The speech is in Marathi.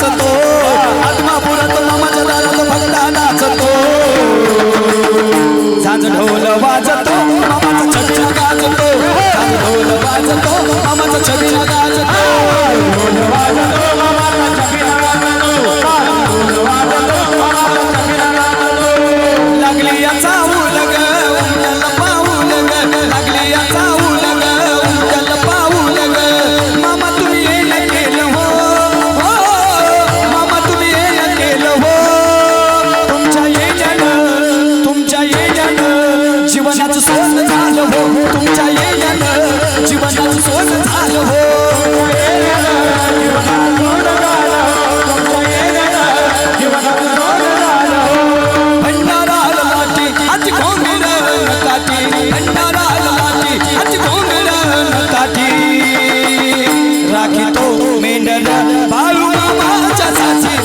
नाचतो. आत्मापुरात मामाच्या दारात भगदा नाचतो. झांज ढोल वाजतो मामाचा छडीला गाजतो झांज ढोल वाजतो मामाचा छडीला गाजतो ढोल वाजतो मेंढला भाऊ मामाच्या साची